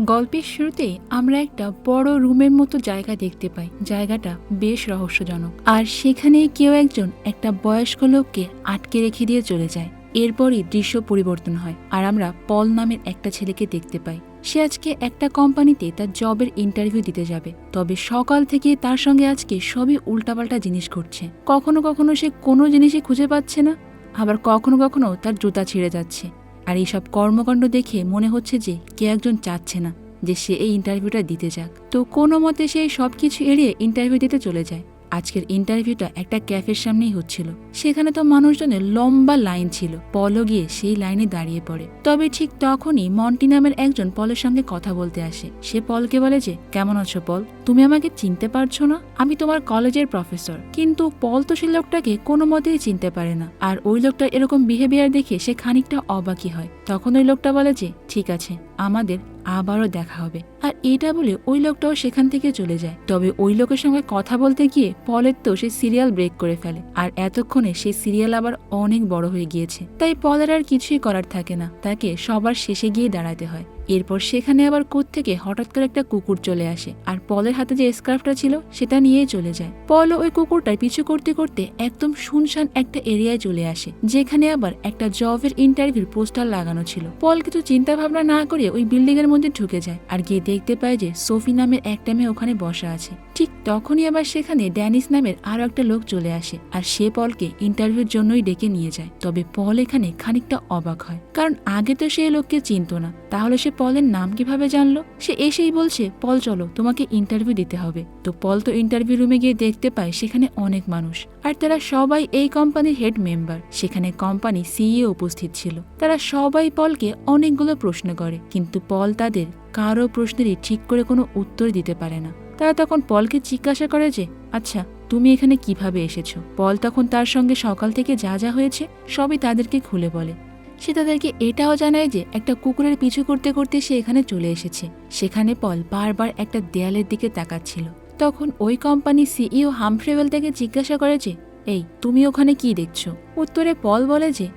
গল্পের শুরুতেই আমরা একটা বড় রুমের মতো জায়গা দেখতে পাই। জায়গাটা বেশ রহস্যজনক। আর সেখানে কেউ একজন একটা বয়স্ক লোককে আটকে রেখে দিয়ে চলে যায়। এরপরই দৃশ্য পরিবর্তন হয় আর আমরা পল নামের একটা ছেলেকে দেখতে পাই। সে আজকে একটা কোম্পানিতে তার জবের ইন্টারভিউ দিতে যাবে। তবে সকাল থেকে তার সঙ্গে আজকে সবই উল্টাপাল্টা জিনিস ঘটছে। কখনো কখনো সে কোনো জিনিসই খুঁজে পাচ্ছে না। আবার কখনো কখনো তার জুতা ছিঁড়ে যাচ্ছে। আর এইসব কর্মকাণ্ড দেখে মনে হচ্ছে যে কে একজন চাচ্ছে না যে সে এই ইন্টারভিউটা দিতে যাক। তো কোনো মতে সে সব কিছু এড়িয়ে ইন্টারভিউ দিতে চলে যায়। আজকের ইন্টারভিউটা একটা ক্যাফের সামনেই হচ্ছিল। সেখানে তো মানুষজনের লম্বা লাইন ছিল। পলও গিয়ে সেই লাইনে দাঁড়িয়ে পড়ে। তবে ঠিক তখনই মন্টি নামের একজন পলের সঙ্গে কথা বলতে আসে। সে পলকে বলে যে, কেমন আছো পল? তুমি আমাকে চিনতে পারছ না? আমি তোমার কলেজের প্রফেসর। কিন্তু পল তো সেই লোকটাকে কোনো মতেই চিনতে পারে না। আর ওই লোকটার এরকম বিহেভিয়ার দেখে সে খানিকটা অবাকি হয়। তখন ওই লোকটা বলে যে, ঠিক আছে, আমাদের আবারও দেখা হবে। আর এটা বলে ওই লোকটাও সেখান থেকে চলে যায়। তবে ওই লোকের সঙ্গে কথা বলতে গিয়ে পলের তো সে সিরিয়াল ব্রেক করে ফেলে। আর এতক্ষণে সেই সিরিয়াল আবার অনেক বড় হয়ে গিয়েছে। তাই পলের আর কিছুই করার থাকে না। তাকে সবার শেষে গিয়ে দাঁড়াতে হয়। এরপর সেখানে আবার থেকে হঠাৎ করে একটা কুকুর চলে আসে, আর পলের হাতে যে স্কার্ফটা ছিল সেটা নিয়েই চলে যায়। পল ওই কুকুরটার পিছু করতে করতে একদম শুনশান একটা এরিয়ায় চলে আসে, যেখানে আবার একটা জবের ইন্টারভিউর পোস্টার লাগানো ছিল। পল কিছু চিন্তা ভাবনা না করে ওই বিল্ডিং এর মধ্যে ঢুকে যায়, আর গিয়ে দেখতে পায় যে সোফি নামের একটা মেয়ে ওখানে বসা আছে। ঠিক তখনই আবার সেখানে ড্যানিস নামের আরও একটা লোক চলে আসে, আর সে পলকে ইন্টারভিউর জন্যই ডেকে নিয়ে যায়। তবে পল এখানে খানিকটা অবাক হয়, কারণ আগে তো সে লোককে চিনত না, তাহলে সে পলের নাম কীভাবে জানলো? সে এসেই বলছে, পল, চলো, তোমাকে ইন্টারভিউ দিতে হবে। তো পল তো ইন্টারভিউ রুমে গিয়ে দেখতে পায় সেখানে অনেক মানুষ। আর তারা সবাই এই কোম্পানির হেড মেম্বার সেখানে কোম্পানি সিইও উপস্থিত ছিল। তারা সবাই পলকে অনেকগুলো প্রশ্ন করে। কিন্তু পল তাদের কারও প্রশ্নেরই ঠিক করে কোনো উত্তর দিতে পারে না। তারা তখন পলকে জিজ্ঞাসা করে যে আচ্ছা তুমি এখানে কীভাবে এসেছ? পল তখন তার সঙ্গে সকাল থেকে যা যা হয়েছে সবই তাদেরকে খুলে বলে। সে তাদেরকে এটাও জানায় যে একটা কুকুরের পিছু করতে করতে সে এখানে চলে এসেছে। সেখানে পল বারবার একটা দেয়ালের দিকে তাকাচ্ছিল। তখন ওই কোম্পানি সিইও হামফ্রেওয়েল তাকে জিজ্ঞাসা করে যে, এই, তুমি ওখানে কি দেখছ? উত্তরে পল বলে যে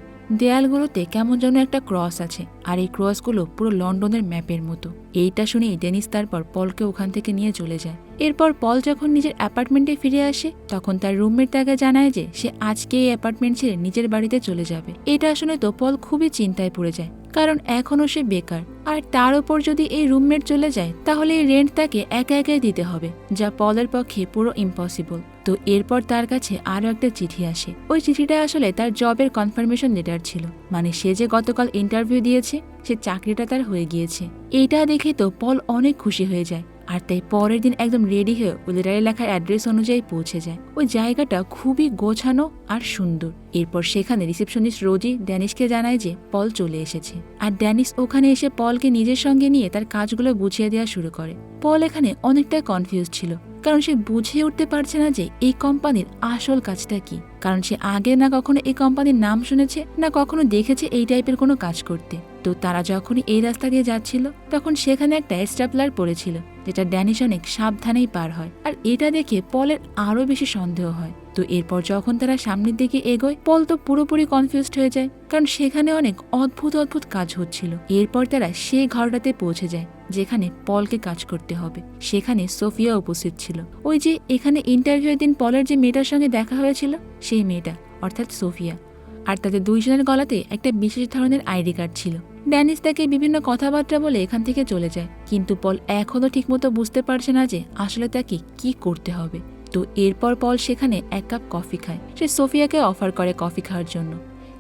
দেয়ালগুলোতে কেমন যেন একটা ক্রস আছে, আর এই ক্রসগুলো পুরো লন্ডনের ম্যাপের মতো। এইটা শুনেই ডেনিস তারপর পলকে ওখান থেকে নিয়ে চলে যায়। এরপর পল যখন নিজের অ্যাপার্টমেন্টে ফিরে আসে, তখন তার রুমমেট তাকে জানায় যে সে আজকে এই অ্যাপার্টমেন্ট ছেড়ে নিজের বাড়িতে চলে যাবে। এটা শুনে তো পল খুবই চিন্তায় পড়ে যায়, কারণ এখনও সে বেকার। আর তার উপর যদি এই রুমমেট চলে যায়, তাহলে এই রেন্ট তাকে একা একাই দিতে হবে, যা পলের পক্ষে পুরো ইম্পসিবল তো এরপর তার কাছে আরও একটা চিঠি আসে। ওই চিঠিটা আসলে তার জবের কনফার্মেশন লেটার ছিল। মানে সে যে গতকাল ইন্টারভিউ দিয়েছে, সে চাকরিটা তার হয়ে গিয়েছে। এইটা দেখে তো পল অনেক খুশি হয়ে যায়। আর তাই পরের দিন একদম রেডি হয়ে লেটারে লেখা অ্যাড্রেস অনুযায়ী পৌঁছে যায়। ওই জায়গাটা খুবই গোছানো আর সুন্দর। এরপর সেখানে রিসেপশনিস্ট রোজি ড্যানিশকে জানায় যে পল চলে এসেছে। আর ড্যানিশ ওখানে এসে পলকে নিজের সঙ্গে নিয়ে তার কাজগুলো বুঝিয়ে দেওয়া শুরু করে। পল এখানে অনেকটা কনফিউজ ছিল। কারণ সে বুঝে উঠতে পারছে না যে এই কোম্পানির আসল কাজটা কি। কারণ সে আগে না কখনো এই কোম্পানির নাম শুনেছে, না কখনো দেখেছে এই টাইপের কোনো কাজ করতে। তো তারা যখনই এই রাস্তা দিয়ে যাচ্ছিল, তখন সেখানে একটা স্টাপলার পড়েছিল, যেটা ড্যানিশ অনেক সাবধানেই পার হয়। আর এটা দেখে পলের আরও বেশি সন্দেহ হয়। তো এরপর যখন তারা সামনের দিকে এগোয়, পল তো পুরোপুরি কনফিউজড হয়ে যায়, কারণ সেখানে অনেক অদ্ভুত অদ্ভুত কাজ হচ্ছিল। এরপর তারা সেই ঘরটাতে পৌঁছে যায়, যেখানে পলকে কাজ করতে হবে। সেখানে সোফিয়া উপস্থিত ছিল। ওই যে এখানে ইন্টারভিউয়ের দিন পলের যে মেয়েটার সঙ্গে দেখা হয়েছিল, সেই মেয়েটা, অর্থাৎ সোফিয়া। আর তাদের দুইজনের গলাতে একটা বিশেষ ধরনের আইডি কার্ড ছিল। ড্যানিস তাকে বিভিন্ন কথাবার্তা বলে এখান থেকে চলে যায়, কিন্তু পল এখনও ঠিকমতো বুঝতে পারছে না যে আসলে তাকে কি করতে হবে। তো এরপর পল সেখানে এক কাপ কফি খায়। সে সোফিয়াকে অফার করে কফি খাওয়ার জন্য।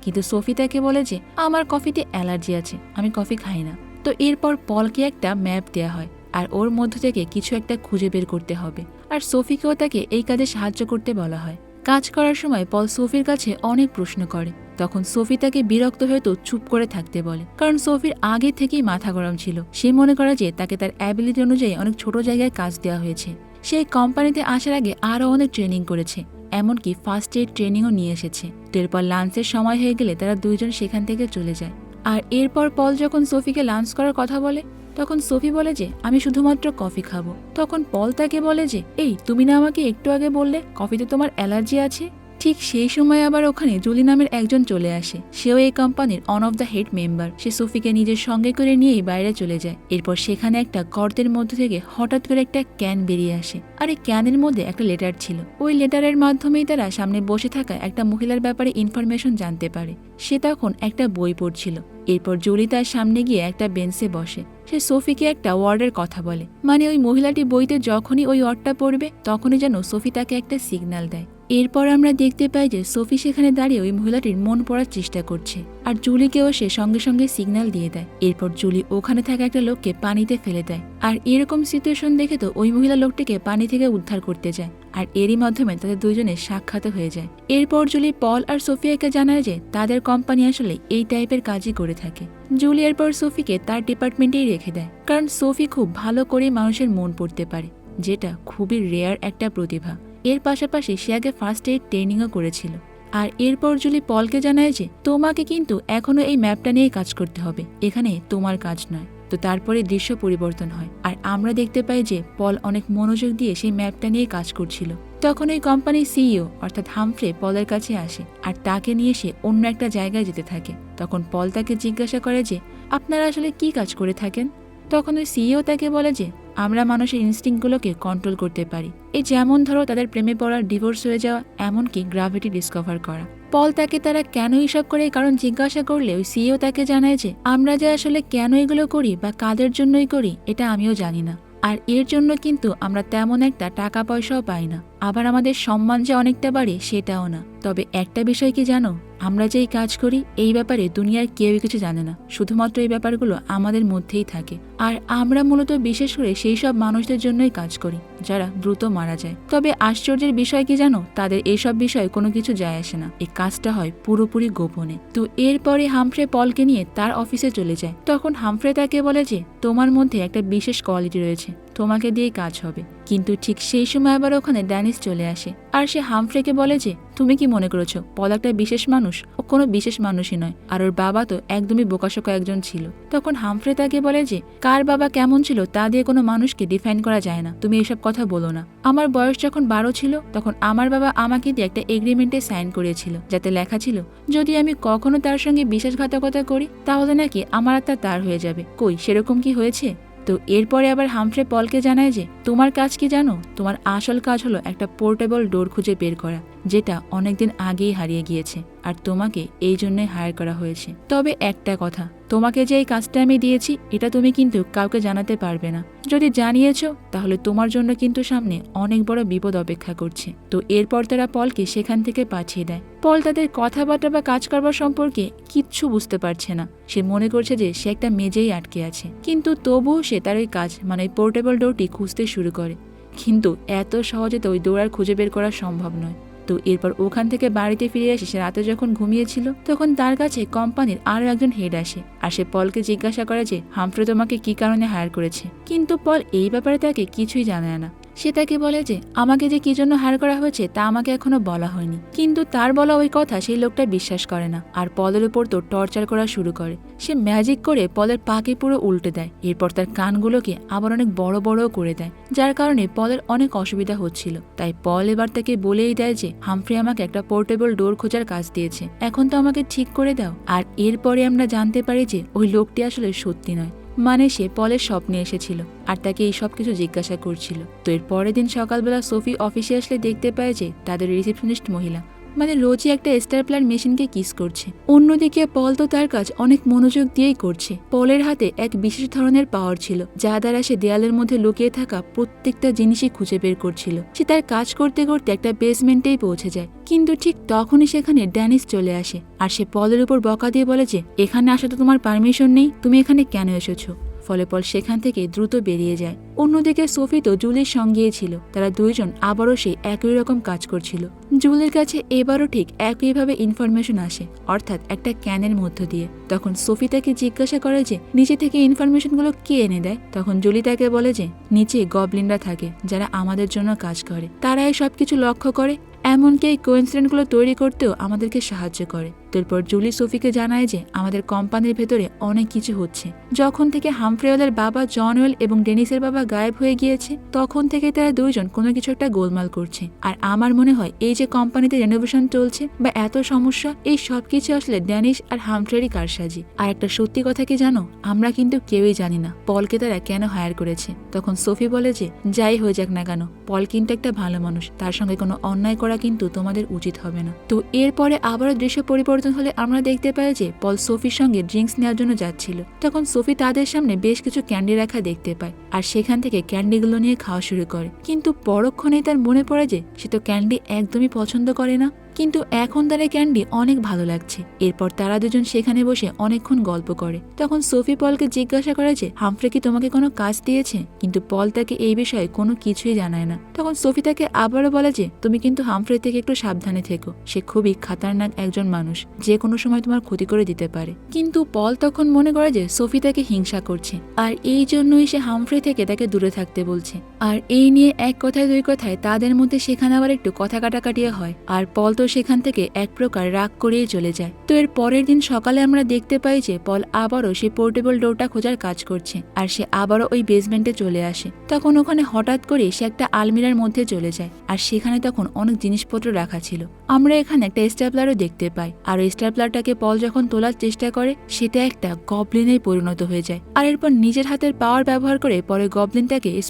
কিন্তু সোফি তাকে বলে যে, আমার কফিতে অ্যালার্জি আছে, আমি কফি খাই না। তো এরপর পলকে একটা ম্যাপ দেয়া হয়, আর ওর মধ্য থেকে কিছু একটা খুঁজে বের করতে হবে। আর সোফিকেও তাকে এই কাজে সাহায্য করতে বলা হয়। কাজ করার সময় পল সোফির কাছে অনেক প্রশ্ন করে। তখন সোফি তাকে বিরক্ত হয়ে তো চুপ করে থাকতে বলে। কারণ সোফির আগে থেকেই মাথা গরম ছিল। সে মনে করে যে তাকে তার অ্যাবিলিটি অনুযায়ী অনেক ছোট জায়গায় কাজ দেওয়া হয়েছে। সেই কোম্পানিতে আসার আগে আরও অনেক ট্রেনিং করেছে, এমনকি ফার্স্ট এড ট্রেনিংও নিয়ে এসেছে। এরপর লাঞ্চের সময় হয়ে গেলে তারা দুইজন সেখান থেকে চলে যায়। আর এরপর পল যখন সোফিকে লাঞ্চ করার কথা বলে, তখন সোফি বলে যে, আমি শুধুমাত্র কফি খাব। তখন পল তাকে বলে যে, এই, তুমি না আমাকে একটু আগে বললে কফিতে তোমার অ্যালার্জি আছে? ঠিক সেই সময় আবার ওখানে জুলি নামের একজন চলে আসে। সেও এই কোম্পানির one of the head member সে সোফিকে নিজের সঙ্গে করে নিয়েই বাইরে চলে যায়। এরপর সেখানে একটা গর্তের মধ্যে থেকে হঠাৎ করে একটা ক্যান বেরিয়ে আসে। আর এই ক্যানের মধ্যে একটা লেটার ছিল। ওই লেটারের মাধ্যমেই তারা সামনে বসে থাকা একটা মহিলার ব্যাপারে ইনফরমেশন জানতে পারে। সে তখন একটা বই পড়ছিল। এরপর জুলি তার সামনে গিয়ে একটা বেঞ্চে বসে। সে সোফিকে একটা ওয়ার্ডের কথা বলে। মানে ওই মহিলাটি বইতে যখনই ওই ওয়ার্ডটা পড়বে, তখনই যেন সোফি তাকে একটা সিগন্যাল দেয়। এরপর আমরা দেখতে পাই যে সোফি সেখানে দাঁড়িয়ে ওই মহিলাটির মন পড়ার চেষ্টা করছে, আর জুলিকেও সে সঙ্গে সঙ্গে সিগন্যাল দিয়ে দেয়। এরপর জুলি ওখানে থাকা একটা লোককে পানিতে ফেলে দেয়। আর এরকম সিচুয়েশন দেখে তো ওই মহিলা লোকটিকে পানি থেকে উদ্ধার করতে যায়, আর এরই মাধ্যমে তাদের দুজনের সাক্ষাৎ হয়ে যায়। এরপর জুলি পল আর সোফিয়াকে জানায় যে তাদের কোম্পানি আসলে এই টাইপের কাজই করে থাকে। জুলি এরপর সোফিকে তার ডিপার্টমেন্টেই রেখে দেয়, কারণ সোফি খুব ভালো করে মানুষের মন পড়তে পারে, যেটা খুবই রেয়ার একটা প্রতিভা। এর পাশাপাশি সে আগে ফার্স্ট এইড ট্রেনিংও করেছিল। আর এরপর জুলি পলকে জানায় যে, তোমাকে কিন্তু এখনও এই ম্যাপটা নিয়ে কাজ করতে হবে, এখানে তোমার কাজ নয়। তো তারপরে দৃশ্য পরিবর্তন হয়। আর আমরা দেখতে পাই যে, পল অনেক মনোযোগ দিয়ে সেই ম্যাপটা নিয়ে কাজ করছিল। তখন ওই কোম্পানির সিইও অর্থাৎ হামফ্রে, পলের কাছে আসে। আর তাকে নিয়ে সে অন্য একটা জায়গায় যেতে থাকে। তখন পল তাকে জিজ্ঞাসা করে যে, আপনারা আসলে কি কাজ করে থাকেন? তখন ওই সিইও তাকে বলে যে আমরা মানুষের ইনস্টিংগুলোকে কন্ট্রোল করতে পারি। এই যেমন ধরো তাদের প্রেমে পড়ার ডিভোর্স হয়ে যাওয়া, এমনকি গ্রাভিটি ডিসকভার করা। পল তাকে তারা কেন এইসব করে? কারণ জিজ্ঞাসা করলে ওই সিইও তাকে জানায় যে, আমরা যে আসলে কেন এগুলো করি বা কাদের জন্যই করি, এটা আমিও জানি না। আর এর জন্য কিন্তু আমরা তেমন একটা টাকা পয়সাও পাই না। আবার আমাদের সম্মান যে অনেকটা বাড়ে, সেটাও না। তবে একটা বিষয় কি জানো? আমরা যেই কাজ করি, এই ব্যাপারে দুনিয়ার কেউ কিছু জানে না। শুধুমাত্র এই ব্যাপারগুলো আমাদের মধ্যেই থাকে। আর আমরা মূলত বিশেষ করে সেই সব মানুষদের জন্যই কাজ করি, যারা দ্রুত মারা যায়। তবে আশ্চর্যের বিষয় কি জানো? তাদের এইসব বিষয়ে কোনো কিছু যায় আসে না। এই কাজটা হয় পুরোপুরি গোপনে। তো এরপরে হামফ্রে পলকে নিয়ে তার অফিসে চলে যায়। তখন হামফ্রে তাকে বলে যে, তোমার মধ্যে একটা বিশেষ কোয়ালিটি রয়েছে। তোমাকে দিয়েই কাজ হবে। কিন্তু ঠিক সেই সময় আবার ওখানে ড্যানিস চলে আসে। আর সে হামফ্রেকে বলে যে, তুমি কি মনে করেছ? পল একটা বিশেষ মানুষ? ও কোনো বিশেষ মানুষই নয়। আর ওর বাবা তো একদমই বোকাশোকা একজন ছিল। তখন হামফ্রে তাকে বলে যে, কার বাবা কেমন ছিল তা দিয়ে কোনো মানুষকে ডিফাইন করা যায় না। তুমি এসব কথা বলো না। আমার বয়স যখন বারো ছিল, তখন আমার বাবা আমাকে দিয়ে একটা এগ্রিমেন্টে সাইন করিয়েছিল, যাতে লেখা ছিল, যদি আমি কখনো তার সঙ্গে বিশ্বাসঘাতকতা করি, তাহলে নাকি আমার আত্মা তার হয়ে যাবে। কই, সেরকম কি হয়েছে? তো এরপরে আবার হামফ্রে পলকে জানায় যে, তোমার কাজ কি জানো? তোমার আসল কাজ হলো একটা পোর্টেবল ডোর খুঁজে বের করা। যেটা অনেকদিন আগেই হারিয়ে গিয়েছে, আর তোমাকে এই জন্যই হায়ার করা হয়েছে। তবে একটা কথা, তোমাকে যে এই কাজটা আমি দিয়েছি, এটা তুমি কিন্তু কাউকে জানাতে পারবে না। যদি জানিয়েছ, তাহলে তোমার জন্য কিন্তু সামনে অনেক বড় বিপদ অপেক্ষা করছে। তো এরপর তারা পলকে সেখান থেকে পাঠিয়ে দেয়। পল তাদের কথাবার্তা বা কাজ করবার সম্পর্কে কিচ্ছু বুঝতে পারছে না। সে মনে করছে যে সে একটা মেজেই আটকে আছে। কিন্তু তবুও সে তার ওই কাজ মানে পোর্টেবল ডোরটি খুঁজতে শুরু করে। কিন্তু এত সহজে তো ওই দৌড়ার খুঁজে বের করা সম্ভব নয়। তো এরপর ওখান থেকে বাড়িতে ফিরে এসে সে রাতে যখন ঘুমিয়েছিল, তখন তার কাছে কোম্পানির আরও একজন হেড আসে আর সে পলকে জিজ্ঞাসা করে যে, হামফ্রে তোমাকে কি কারণে হায়ার করেছে? কিন্তু পল এই ব্যাপারে তাকে কিছুই জানায় না। সে তাকে বলে যে, আমাকে যে কি জন্য হার করা হয়েছে তা আমাকে এখনও বলা হয়নি। কিন্তু তার বলা ওই কথা সেই লোকটা বিশ্বাস করে না আর পলের উপর তো টর্চার করা শুরু করে। সে ম্যাজিক করে পলের পাকে পুরো উল্টে দেয়। এরপর তার কানগুলোকে আবার অনেক বড় বড়ও করে দেয়, যার কারণে পলের অনেক অসুবিধা হচ্ছিল। তাই পল এবার তাকে বলেই দেয় যে, হামফ্রি আমাকে একটা পোর্টেবল ডোর খোঁজার কাজ দিয়েছে। এখন তো আমাকে ঠিক করে দাও। আর এরপরে আমরা জানতে পারি যে, ওই লোকটি আসলে সত্যি নয়। মানে সে পলের স্বপ্নে এসেছিল আর তাকে এই সব কিছু জিজ্ঞাসা করছিল। তো এর পরের দিন সকালবেলা সোফি অফিসে আসলে দেখতে পায় যে তাদের রিসেপশনিস্ট মহিলা। মানে রোজই একটা স্টারপ্লার মেশিনকে কিস করছে। অন্যদিকে পল তো তার কাজ অনেক মনোযোগ দিয়েই করছে। পলের হাতে এক বিশেষ ধরনের পাওয়ার ছিল, যা দ্বারা সে দেয়ালের মধ্যে লুকিয়ে থাকা প্রত্যেকটা জিনিসই খুঁজে বের করছিল। সে তার কাজ করতে করতে একটা বেসমেন্টেই পৌঁছে যায়। কিন্তু ঠিক তখনই সেখানে ড্যানিস চলে আসে, আর সে পলের উপর বকা দিয়ে বলে যে, এখানে আসা তো তোমার পারমিশন নেই, তুমি এখানে কেন এসেছ? ফলে পল সেখান থেকে দ্রুত বেরিয়ে যায়। অন্যদিকে সোফি তো জুলির সঙ্গেই ছিল। তারা দুইজন আবারও সেই একই রকম কাজ করছিল। জুলির কাছে এবারও ঠিক একইভাবে ইনফরমেশন আসে, অর্থাৎ একটা ক্যানের মধ্য দিয়ে। তখন সোফি তাকে জিজ্ঞাসা করে যে, নিচে থেকে ইনফরমেশনগুলো কে এনে দেয়? তখন জুলি তাকে বলে যে, নিচে গবলিনরা থাকে, যারা আমাদের জন্য কাজ করে। তারা এই সবকিছু লক্ষ্য করে, এমনকি এই কোইন্সিডেন্টগুলো তৈরি করতেও আমাদেরকে সাহায্য করে। তারপর জুলি সোফিকে জানায় যে আমাদের কোম্পানির ভেতরে অনেক কিছু হচ্ছে। যখন থেকে হামফ্রেওয়েলের বাবা জনওয়েল এবং ডেনিসের বাবা গায়েব হয়ে গিয়েছে, তখন থেকে তারা দুইজন কোনো কিছু একটা গোলমাল করছে। আর আমার মনে হয় এই যে কোম্পানিতে রেনোভেশন চলছে বা এত সমস্যা, এই সব কিছু আসলে ড্যানিশ আর হামফ্রেরই কারসাজি। আর একটা সত্যি কথা কি জানো? আমরা কিন্তু কেউই জানি না পলকে তারা কেন হায়ার করেছে। তখন সোফি বলে যে, যাই হয়ে যাক না কেন, পল কিন্তু একটা ভালো মানুষ, তার সঙ্গে কোনো অন্যায় করা কিন্তু তোমাদের উচিত হবে না। তো এরপরে আবারও দৃশ্য পরিবর্তন হলে আমরা দেখতে পাই যে পল সোফির সঙ্গে ড্রিঙ্কস নেওয়ার জন্য যাচ্ছিল। তখন সোফি তাদের সামনে বেশ কিছু ক্যান্ডি রাখা দেখতে পায় আর সেখান থেকে ক্যান্ডিগুলো নিয়ে খাওয়া শুরু করে। কিন্তু পরক্ষণেই তার মনে পড়ে যে সে তো ক্যান্ডি একদমই পছন্দ করে না। কিন্তু এখন তার ক্যান্ডি অনেক ভালো লাগছে। এরপর তারা দুজন সেখানে বসে অনেকক্ষণ গল্প করে। তখন সোফি পলকে জিজ্ঞাসা করে যে, হামফ্রে কি তোমাকে কোনো কাজ দিয়েছে? কিন্তু পল তাকে এই বিষয়ে কোনো কিছুই জানায় না। তখন সোফি তাকে আবারও বলে যে, তুমি কিন্তু হামফ্রে থেকে একটু সাবধানে থেকো। সে খুবই খাতারনাক একজন মানুষ। যে কোনো সময় তোমার ক্ষতি করে দিতে পারে। কিন্তু পল তখন মনে করে যে, সোফি তাকে হিংসা করছে। আর এই জন্যই সে হামফ্রে থেকে তাকে দূরে থাকতে বলছে। আর এই নিয়ে এক কথায় দুই কথায় তাদের মধ্যে সেখানে আবার একটু কথা কাটাকাটিও হয়। আর পল তো সেখান থেকে এক প্রকার রাগ করেই চলে যায়। তো এর পরের দিন সকালে আমরা দেখতে পাই যে পল আবারও সেই পোর্টেবল ডোরটা খোঁজার কাজ করছে আর সে আবারও ওই বেসমেন্টে চলে আসে। তখন ওখানে হঠাৎ করে সে একটা আলমিরার মধ্যে চলে যায় আর সেখানে তখন অনেক জিনিসপত্র রাখা ছিল। আমরা এখানে একটা স্ট্যাপলারও দেখতে পাই আর ওই স্ট্যাপলারটাকে পল যখন তোলার চেষ্টা করে, সেটা একটা গবলিনে পরিণত হয়ে যায়। আর এরপর নিজের হাতের পাওয়ার ব্যবহার করে পরে গবলিনটাকে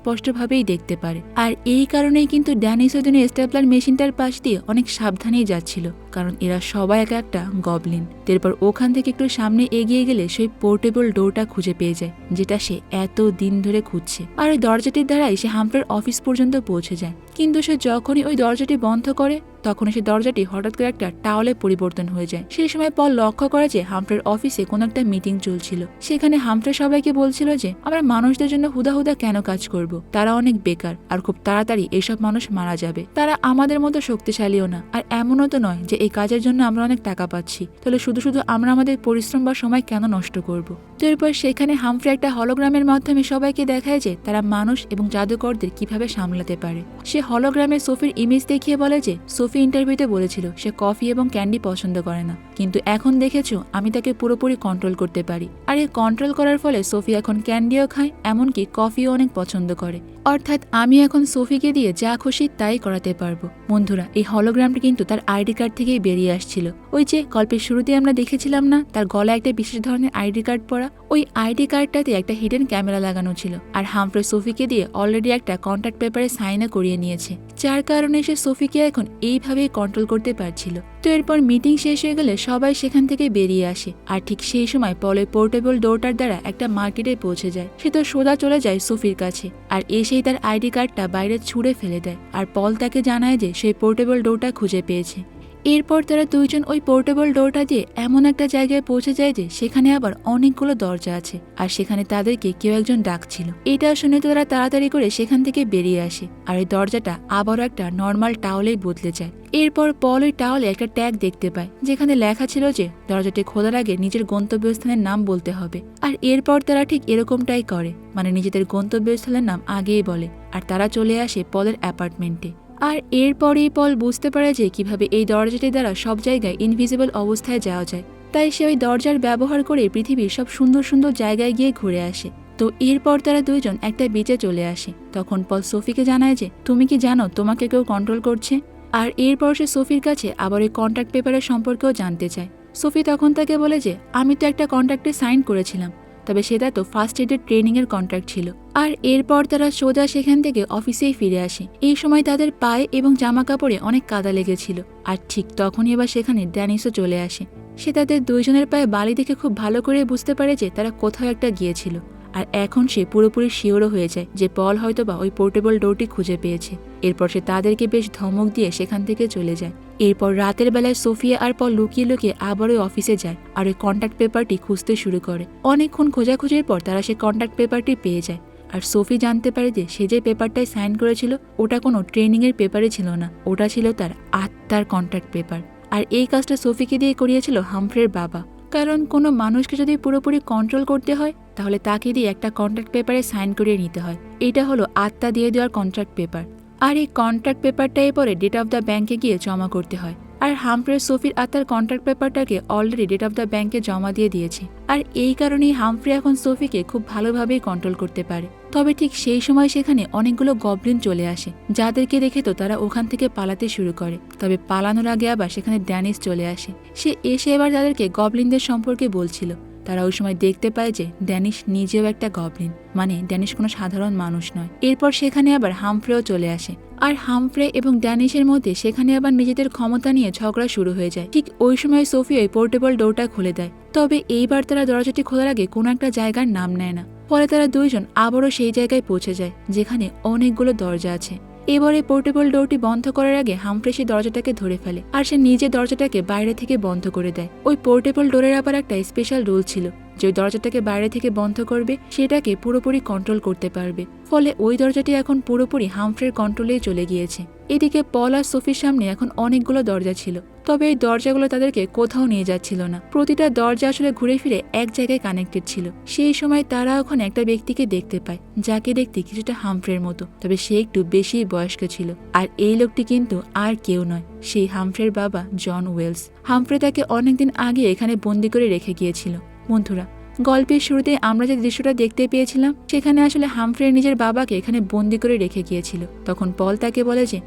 স্পষ্টভাবেই দেখতে পারে। আর এই কারণেই কিন্তু ড্যানিস ওদিনে স্টেপলার মেশিনটার পাশ দিয়ে অনেক সাবধানেই যাচ্ছিল। কারণ এরা সবাই এক একটা, গবলিন। এরপর ওখান থেকে একটু সামনে এগিয়ে গেলে সেই পোর্টেবল ডোরটা খুঁজে পেয়ে যায়, যেটা সে এত দিন ধরে খুঁজছে। আর ওই দরজাটির দ্বারাই সে হামফ্রের অফিস পর্যন্ত পৌঁছে যায়। কিন্তু সে যখনই ওই দরজাটি বন্ধ করে তখন সে দরজাটি হঠাৎ করে একটা টাওয়ালে পরিবর্তন হয়ে যায়। সেই সময় পল লক্ষ্য করে যে হামফ্রের অফিসে কোনো একটা মিটিং চলছিল। সেখানে হামফ্রে সবাইকে বলছিল যে, আমরা মানুষদের জন্য হুদা হুদা কেন কাজ করব? তারা অনেক বেকার, আর খুব তাড়াতাড়ি এসব মানুষ মারা যাবে। তারা আমাদের মতো শক্তিশালীও না, আর এমনও তো নয় যে এই কাজের জন্য আমরা অনেক টাকা পাচ্ছি। তাহলে শুধু শুধু আমরা আমাদের পরিশ্রম বা সময় কেন নষ্ট করব? তো এরপর সেখানে হামফ্রে একটা হলোগ্রামের মাধ্যমে সবাইকে দেখায় যে তারা মানুষ এবং জাদুকরদের কীভাবে সামলাতে পারে। সে হলোগ্রামে সোফির ইমেজ দেখিয়ে বলে যে সোফি ইন্টারভিউতে বলেছিল, সে কফি এবং ক্যান্ডি পছন্দ করে না। কিন্তু এখন দেখেছ, আমি তাকে পুরোপুরি কন্ট্রোল করতে পারি। আর এই কন্ট্রোল করার ফলে সোফি এখন ক্যান্ডিও খায়, এমনকি কফিও অনেক পছন্দ করে। অর্থাৎ আমি এখন সোফিকে দিয়ে যা খুশি তাই করাতে পারব। বন্ধুরা, এই হলোগ্রামটি কিন্তু তার আইডি কার্ড থেকেই বেরিয়ে আসছিল। ওই যে গল্পের শুরুতে আমরা দেখেছিলাম না, তার গলায় একটা বিশেষ ধরনের আইডি কার্ড পরা, ওই আইডি কার্ডটাতে একটা হিডেন ক্যামেরা লাগানো ছিল। আর হামফ্রে সোফিকে দিয়ে অলরেডি একটা কন্ট্যাক্ট পেপারে সাইনও করিয়ে নিয়েছে। যার কারণে সে সোফিকে এখন এইভাবেই কন্ট্রোল করতে পারছিল। তো এরপর মিটিং শেষ হয়ে গেলে সবাই সেখান থেকে বেরিয়ে আসে। আর ঠিক সেই সময় পলের পোর্টেবল ডোরটার দ্বারা একটা মার্কেটে পৌঁছে যায়। সে তো সোজা চলে যায় সুফির কাছে। আর এসেই তার আইডি কার্ডটা বাইরে ছুঁড়ে ফেলে দেয়। আর পল তাকে জানায় যে সেই পোর্টেবল ডোরটা খুঁজে পেয়েছে। এরপর তারা দুইজন ওই পোর্টেবল ডোরটা দিয়ে এমন একটা জায়গায় পৌঁছে যায় যে সেখানে আবার অনেকগুলো দরজা আছে, আর সেখানে তাদেরকে কেউ একজন ডাকছিল। এটা শুনে তারা তাড়াতাড়ি করে সেখান থেকে বেরিয়ে আসে, আর ওই দরজাটা আবারও একটা নর্মাল টাওয়ালেই বদলে যায়। এরপর পল ওই টাওয়ালে একটা ট্যাগ দেখতে পায়, যেখানে লেখা ছিল যে দরজাটি খোলার আগে নিজের গন্তব্যস্থানের নাম বলতে হবে। আর এরপর তারা ঠিক এরকমটাই করে মানে নিজেদের গন্তব্যস্থলের নাম আগেই বলে, আর তারা চলে আসে পলের অ্যাপার্টমেন্টে। আর এরপরেই পল বুঝতে পারে যে কীভাবে এই দরজাটি দ্বারা সব জায়গায় ইনভিজিবল অবস্থায় যাওয়া যায়। তাই সে ওই দরজার ব্যবহার করে পৃথিবীর সব সুন্দর সুন্দর জায়গায় গিয়ে ঘুরে আসে। তো এরপর তারা দুইজন একটা বিচে চলে আসে। তখন পল সোফিকে জানায় যে, তুমি কি জানো তোমাকে কেউ কন্ট্রোল করছে? আর এরপর সে সোফির কাছে আবার ওই কন্ট্রাক্ট পেপারের সম্পর্কেও জানতে চায়। সোফি তখন তাকে বলে যে, আমি তো একটা কন্ট্রাক্টে সাইন করেছিলাম। তবে সেটা তো ফার্স্ট এডের ট্রেনিং এর কন্ট্রাক্ট ছিল। আর এরপর তারা সোজা সেখান থেকে অফিসেই ফিরে আসে। এই সময় তাদের পায়ে এবং জামা কাপড়ে অনেক কাদা লেগেছিল। আর ঠিক তখনই এবার সেখানে ড্যানিসও চলে আসে। সে তাদের দুইজনের পায়ে বালি দেখে খুব ভালো করে বুঝতে পারে যে তারা কোথাও একটা গিয়েছিল। আর এখন সে পুরোপুরি শিওরও হয়ে যায় যে পল হয়তো বা ওই পোর্টেবল ডোরটি খুঁজে পেয়েছে। এরপর সে তাদেরকে বেশ ধমক দিয়ে সেখান থেকে চলে যায়। এরপর রাতের বেলায় সোফিয়া আর পল লুকিয়ে লুকিয়ে আবার ওই অফিসে যায় আর ওই কন্ট্যাক্ট পেপারটি খুঁজতে শুরু করে। অনেকক্ষণ খোঁজাখুঁজির পর তারা সেই কন্ট্যাক্ট পেপারটি পেয়ে যায়। আর সোফি জানতে পারে যে সে যে পেপারটায় সাইন করেছিল, ওটা কোনো ট্রেনিংয়ের পেপারে ছিল না। ওটা ছিল তার আত্মার কন্ট্যাক্ট পেপার আর এই কাজটা সোফিকে দিয়ে করিয়েছিল হামফ্রের বাবা। কারণ কোনো মানুষকে যদি পুরোপুরি কন্ট্রোল করতে হয়, তাহলে তাকে দিয়ে একটা কন্ট্রাক্ট পেপারে সাইন করিয়ে নিতে হয়। এটা হলো আত্মা দিয়ে দেওয়ার কন্ট্রাক্ট পেপার আর এই কন্ট্রাক্ট পেপারটাই পরে ডেট অফ দ্য ব্যাংকে গিয়ে জমা করতে হয়। আর হামফ্রে সোফির আত্মার কন্ট্রাক্ট পেপারটাকে অলরেডি ডেট অফ দ্য ব্যাংকে জমা দিয়ে দিয়েছে। আর এই কারণেই হামফ্রে এখন সোফিকে খুব ভালোভাবেই কন্ট্রোল করতে পারে। তবে ঠিক সেই সময় সেখানে অনেকগুলো গবলিন চলে আসে, যাদেরকে দেখে তো তারা ওখান থেকে পালাতে শুরু করে। তবে পালানোর আগে আবার সেখানে ড্যানিস চলে আসে। সে এসে এবার তাদেরকে গবলিনদের সম্পর্কে বলছিল। তারা ওই সময় দেখতে পায় যে ড্যানিশ নিজেও একটা গবলিন মানে ড্যানিশ কোনো সাধারণ মানুষ নয়। এরপর সেখানে আবার হামফ্রেও চলে আসে। আর হামফ্রে এবং ড্যানিশের মধ্যে সেখানে আবার নিজেদের ক্ষমতা নিয়ে ঝগড়া শুরু হয়ে যায়। ঠিক ওই সময় সোফি ওই পোর্টেবল ডোরটা খুলে দেয়। তবে এইবার তারা দরজাটি খোলার আগে কোনো একটা জায়গার নাম নেয় না। ফলে তারা দুইজন আবারও সেই জায়গায় পৌঁছে যায়, যেখানে অনেকগুলো দরজা আছে। এবারে পোর্টেবল ডোরটি বন্ধ করার আগে হামফ্রে দরজাটাকে ধরে ফেলে, আর সে নিজে দরজাটাকে বাইরে থেকে বন্ধ করে দেয়। ওই পোর্টেবল ডোরের আবার একটা স্পেশাল রুল ছিল। যে দরজাটাকে বাইরে থেকে বন্ধ করবে, সেটাকে পুরোপুরি কন্ট্রোল করতে পারবে। ফলে ওই দরজাটি এখন পুরোপুরি হামফ্রের কন্ট্রোলেই চলে গিয়েছে। এদিকে পল আর সোফির সামনে এখন অনেকগুলো দরজা ছিল, তবে এই দরজাগুলো তাদেরকে কোথাও নিয়ে যাচ্ছিল না। প্রতিটা দরজা আসলে ঘুরে ফিরে এক জায়গায় কানেক্টেড ছিল। সেই সময় তারা ওখানে একটা ব্যক্তিকে দেখতে পায়, যাকে দেখতে কিছুটা হামফ্রের মতো, তবে সে একটু বেশি বয়স্ক ছিল। আর এই লোকটি কিন্তু আর কেউ নয়, সেই হামফ্রের বাবা জন ওয়েলস। হামফ্রে তাকে অনেকদিন আগে এখানে বন্দি করে রেখে গিয়েছিল। বন্ধুরা, গল্পের শুরুতে আমরা যে দৃশ্যটা দেখতে পেয়েছিলাম, সেখানে আসলে হামফ্রে নিজের বাবাকে এখানে বন্দি করে রেখে গিয়েছিল। তখন পল তাকে বলে যে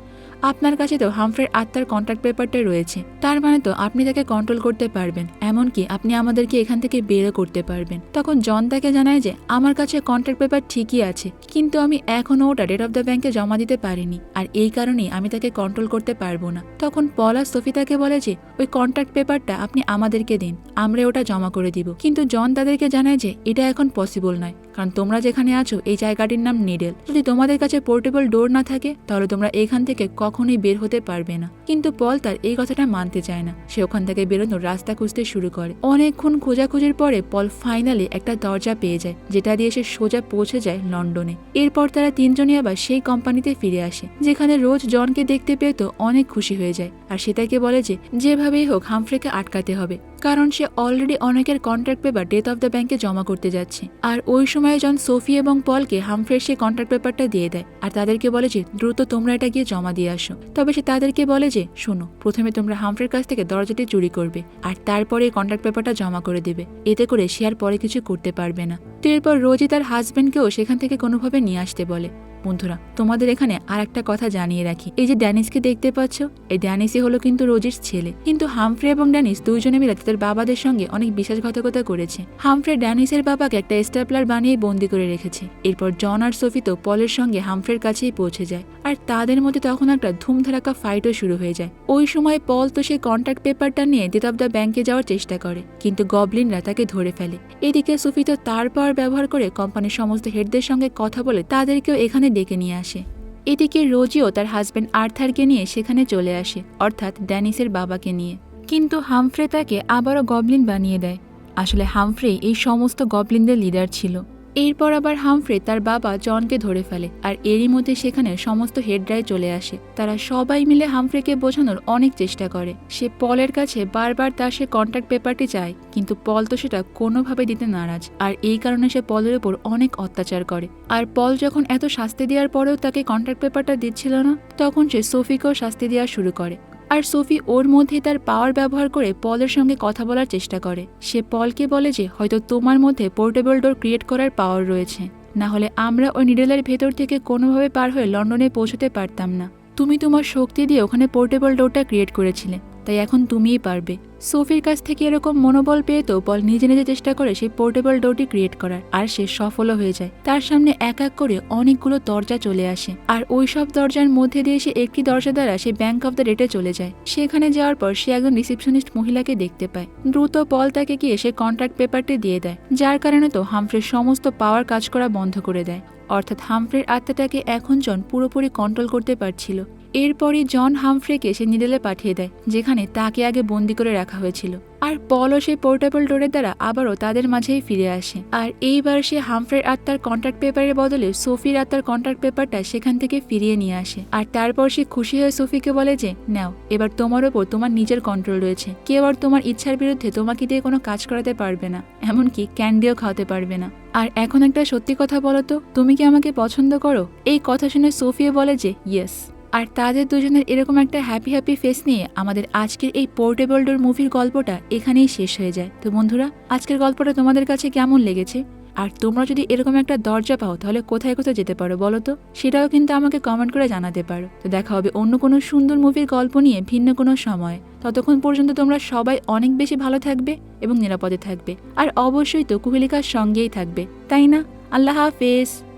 আপনার কাছে তো হামফ্রের আত্মার কন্ট্রাক্ট পেপারটা রয়েছে। তার মানে তো আপনি তাকে কন্ট্রোল করতে পারবেন। এমনকি আপনি আমাদেরকে এখান থেকে বেরও করতে পারবেন। তখন জন তাকে জানায় যে, আমার কাছে কন্ট্রাক্ট পেপার ঠিকই আছে, কিন্তু আমি এখনও ওটা ডেট অফ দ্য ব্যাংকে জমা দিতে পারিনি, আর এই কারণেই আমি তাকে কন্ট্রোল করতে পারব না। তখন পল আর সোফি তাকে বলে যে, ওই কন্ট্রাক্ট পেপারটা আপনি আমাদেরকে দিন, আমরা ওটা জমা করে দিব। কিন্তু জন তাদেরকে জানায় যে, এটা এখন পসিবল নয়, কারণ তোমরা যেখানে আছো, এই জায়গাটির নাম নিডেল। যদি তোমাদের কাছে পোর্টেবল ডোর না থাকে, তাহলে তোমরা এখান থেকে কখনোই বের হতে পারবে না। কিন্তু পল তার এই কথাটা মানতে চায় না। সে ওখান থেকে বেরোনোর রাস্তা খুঁজতে শুরু করে। অনেকক্ষণ খোঁজাখুঁজির পরে পল ফাইনালি একটা দরজা পেয়ে যায়, যেটা দিয়ে সে সোজা পৌঁছে যায় লন্ডনে। এরপর তারা তিনজনই আবার সেই কোম্পানিতে ফিরে আসে, যেখানে রোজ জনকে দেখতে পেয়ে তো অনেক খুশি হয়ে যায়। আর সে তাকে বলে যে, যেভাবেই হোক, হামফ্রেকে আটকাতে হবে। কারণ সে অলরেডি অনেকের contract paper death of the ব্যাংকে জমা করতে যাচ্ছে। আর ওই সময় জন সোফি এবং পলকে হামফ্রের সেই কন্ট্রাক্ট পেপারটা দিয়ে দেয়। আর তাদেরকে বলে যে, দ্রুত তোমরা এটা গিয়ে জমা দিয়ে আসো। তবে সে তাদেরকে বলে যে, শোনো, প্রথমে তোমরা হামফ্রের কাছ থেকে দরজাটি চুরি করবে, আর তারপরে এই কন্ট্রাক্ট পেপারটা জমা করে দেবে। এতে করে সে আর পরে কিছু করতে পারবে না। তো এরপর রোজই তার হাজব্যান্ডকেও সেখান থেকে কোনোভাবে নিয়ে আসতে বলে। বন্ধুরা, তোমাদের এখানে আর একটা কথা জানিয়ে রাখি। এই যে ড্যানিসকে দেখতে পাচ্ছ, এই ড্যানিসই হলো কিন্তু রোজির ছেলে। কিন্তু হামফ্রে এবং ড্যানিস দুইজনে মিলে তাদের বাবাদের সঙ্গে অনেক বিশ্বাসঘাতকতা করেছে। হামফ্রে ড্যানিসের বাবাকে একটা স্ট্যাপলার বানিয়ে বন্দি করে রেখেছে। এরপর জন আর সোফি তো পলের সঙ্গে হামফ্রের কাছেই পৌঁছে যায়। আর তাদের মধ্যে তখন একটা ধুমধারাক্কা ফাইটও শুরু হয়ে যায়। ওই সময় পল তো সেই কন্ট্রাক্ট পেপারটা নিয়ে ডেট অফ দ্য ব্যাংকে যাওয়ার চেষ্টা করে, কিন্তু গবলিনরা তাকে ধরে ফেলে। এদিকে সুফি তো তার পাওয়ার ব্যবহার করে কোম্পানির সমস্ত হেডদের সঙ্গে কথা বলে তাদেরকেও এখানে ডেকে নিয়ে আসে। এদিকে রোজিও তার হাজব্যান্ড আর্থারকে নিয়ে সেখানে চলে আসে, অর্থাৎ ড্যানিসের বাবাকে নিয়ে। কিন্তু হামফ্রে তাকে আবারও গবলিন বানিয়ে দেয়। আসলে হামফ্রে এই সমস্ত গবলিনদের লিডার ছিল। এরপর আবার হামফ্রে তার বাবা জনকে ধরে ফেলে, আর এরই মধ্যে সেখানে সমস্ত হেডরাই চলে আসে। তারা সবাই মিলে হামফ্রেকে বোঝানোর অনেক চেষ্টা করে। সে পলের কাছে বারবার তার সে কন্ট্রাক্ট পেপারটি চায়, কিন্তু পল তো সেটা কোনোভাবে দিতে নারাজ, আর এই কারণে সে পলের উপর অনেক অত্যাচার করে। আর পল যখন এত শাস্তি দেওয়ার পরেও তাকে কন্ট্রাক্ট পেপারটা দিচ্ছিল না, তখন সে সোফিকেও শাস্তি দেওয়া শুরু করে। আর সোফি ওর মধ্যে তার পাওয়ার ব্যবহার করে পলের সঙ্গে কথা বলার চেষ্টা করে। সে পলকে বলে যে, হয়তো তোমার মধ্যে পোর্টেবল ডোর ক্রিয়েট করার পাওয়ার রয়েছে। না হলে আমরা ওই নিডেলের ভেতর থেকে কোনোভাবে পার হয়ে লন্ডনে পৌঁছতে পারতাম না। তুমি তোমার শক্তি দিয়ে ওখানে পোর্টেবল ডোরটা ক্রিয়েট করেছিলে। তাই এখন তুমিই পারবে। সোফির কাছ থেকে এরকম মনোবল পেয়ে তো পল নিজে নিজে চেষ্টা করে সেই পোর্টেবল ডোরটি ক্রিয়েট করার, আর সে সফলও হয়ে যায়। তার সামনে এক এক করে অনেকগুলো দরজা চলে আসে, আর ওই সব দরজার মধ্যে দিয়ে সে একটি দরজা দ্বারা সে ব্যাংক অফ দ্য রেটে চলে যায়। সেখানে যাওয়ার পর সে একজন রিসেপশনিস্ট মহিলাকে দেখতে পায়। দ্রুত পল তাকে গিয়ে সে কন্ট্রাক্ট পেপারটি দিয়ে দেয়, যার কারণে তো হামফ্রের সমস্ত পাওয়ার কাজ করা বন্ধ করে দেয়। অর্থাৎ হামফ্রের আত্মাটাকে এখন জন পুরোপুরি কন্ট্রোল করতে পারছিল। এরপরই জন হামফ্রেকে সে নিডেলে পাঠিয়ে দেয়, যেখানে তাকে আগে বন্দি করে রাখা হয়েছিল। আর পলও সেই পোর্টেবল ডোরের দ্বারা আবারও তাদের মাঝেই ফিরে আসে। আর এইবার সে হামফ্রের আত্মার কন্ট্রাক্ট পেপারের বদলে সোফির আত্মার কন্ট্রাক্ট পেপারটা সেখান থেকে ফিরিয়ে নিয়ে আসে। আর তারপর সে খুশি হয়ে সোফিকে বলে যে, নাও, এবার তোমার ওপর তোমার নিজের কন্ট্রোল রয়েছে। কেউ আর তোমার ইচ্ছার বিরুদ্ধে তোমাকে দিয়ে কোনো কাজ করাতে পারবে না, এমনকি ক্যান্ডিও খাওয়াতে পারবে না। আর এখন একটা সত্যি কথা বলো তো, তুমি কি আমাকে পছন্দ করো? এই কথা শুনে সোফিয়া বলে যে ইয়েস আর তাদের দুজনের এরকম একটা হ্যাপি হ্যাপি ফেস নিয়ে আমাদের আজকের এই পোর্টেবল ডোর মুভির গল্পটা এখানেই শেষ হয়ে যায়। তো বন্ধুরা, আজকের গল্পটা তোমাদের কাছে কেমন লেগেছে? আর তোমরা যদি এরকম একটা দরজা পাও, তাহলে কোথায় কোথায় যেতে পারো বলো তো? সেটাও কিন্তু আমাকে কমেন্ট করে জানাতে পারো। তো দেখা হবে অন্য কোনো সুন্দর মুভির গল্প নিয়ে ভিন্ন কোনো সময়। ততক্ষণ পর্যন্ত তোমরা সবাই অনেক বেশি ভালো থাকবে এবং নিরাপদে থাকবে। আর অবশ্যই তো কুহেলিকার সঙ্গেই থাকবে। তাই না? আল্লাহ হাফেজ।